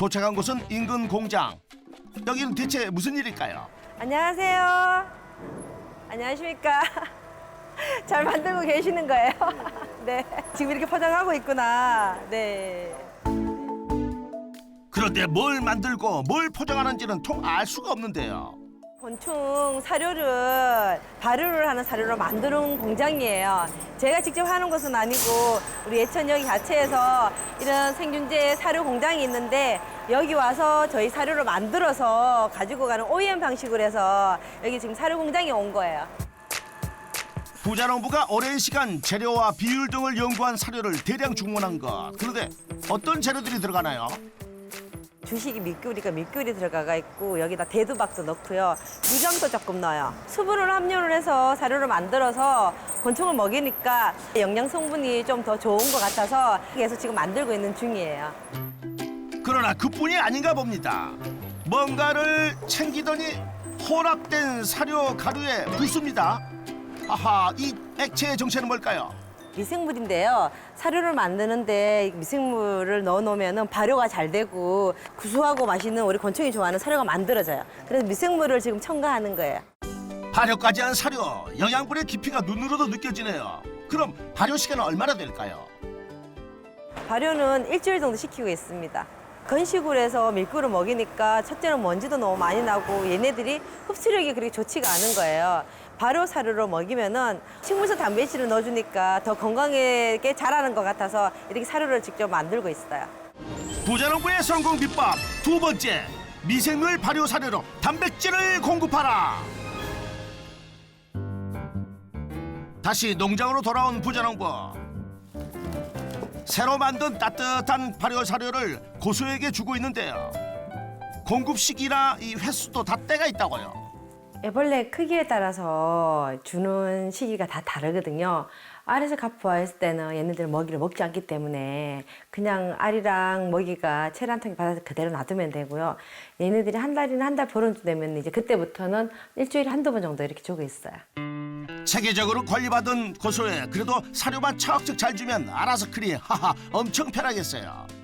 도착한 곳은 인근 공장. 여기는 대체 무슨 일일까요? 안녕하세요. 안녕하십니까. 잘 만들고 계시는 거예요? 네. 지금 이렇게 포장하고 있구나. 네. 그런데 뭘 만들고 뭘 포장하는지는 통 알 수가 없는데요. 곤충 사료를 발효를 하는 사료로 만드는 공장이에요. 제가 직접 하는 것은 아니고 우리 예천역 자체에서 이런 생균제 사료 공장이 있는데 여기 와서 저희 사료를 만들어서 가지고 가는 OEM 방식으로 해서 여기 지금 사료 공장에 온 거예요. 부자농부가 오랜 시간 재료와 비율 등을 연구한 사료를 대량 주문한 것. 그런데 어떤 재료들이 들어가나요? 주식이 밑귤이니까 밑귤이 들어가 있고 여기다 대두박도 넣고요. 유정도 조금 넣어요. 수분을 함유를 해서 사료를 만들어서 곤충을 먹이니까 영양 성분이 좀 더 좋은 것 같아서 그래서 지금 만들고 있는 중이에요. 그러나 그뿐이 아닌가 봅니다. 뭔가를 챙기더니 혼합된 사료 가루에 붓습니다. 아하, 이 액체의 정체는 뭘까요? 미생물인데요. 사료를 만드는데 미생물을 넣어 놓으면 발효가 잘 되고 구수하고 맛있는 우리 곤충이 좋아하는 사료가 만들어져요. 그래서 미생물을 지금 첨가하는 거예요. 발효까지 한 사료, 영양분의 깊이가 눈으로도 느껴지네요. 그럼 발효 시간은 얼마나 될까요? 발효는 일주일 정도 시키고 있습니다. 건식으로 해서 밀가루 먹이니까 첫째는 먼지도 너무 많이 나고 얘네들이 흡수력이 그렇게 좋지가 않은 거예요. 발효 사료로 먹이면은 식물성 단백질을 넣어주니까 더 건강하게 자라는 것 같아서 이렇게 사료를 직접 만들고 있어요. 부자농부의 성공 비법 두 번째 미생물 발효 사료로 단백질을 공급하라. 다시 농장으로 돌아온 부자농부. 새로 만든 따뜻한 발효 사료를 고소에게 주고 있는데요. 공급 시기나 이 횟수도 다 때가 있다고요. 애벌레 크기에 따라서 주는 시기가 다 다르거든요. 알에서 가프화했을 때는 얘네들 먹이를 먹지 않기 때문에 그냥 알이랑 먹이가 체를 한 통에 받아서 그대로 놔두면 되고요. 얘네들이 한 달이나 한 달 보름 되면 이제 그때부터는 일주일에 한두 번 정도 이렇게 주고 있어요. 체계적으로 관리받은 고소에 그래도 사료만 척척 잘 주면 알아서 크리 하하 엄청 편하겠어요.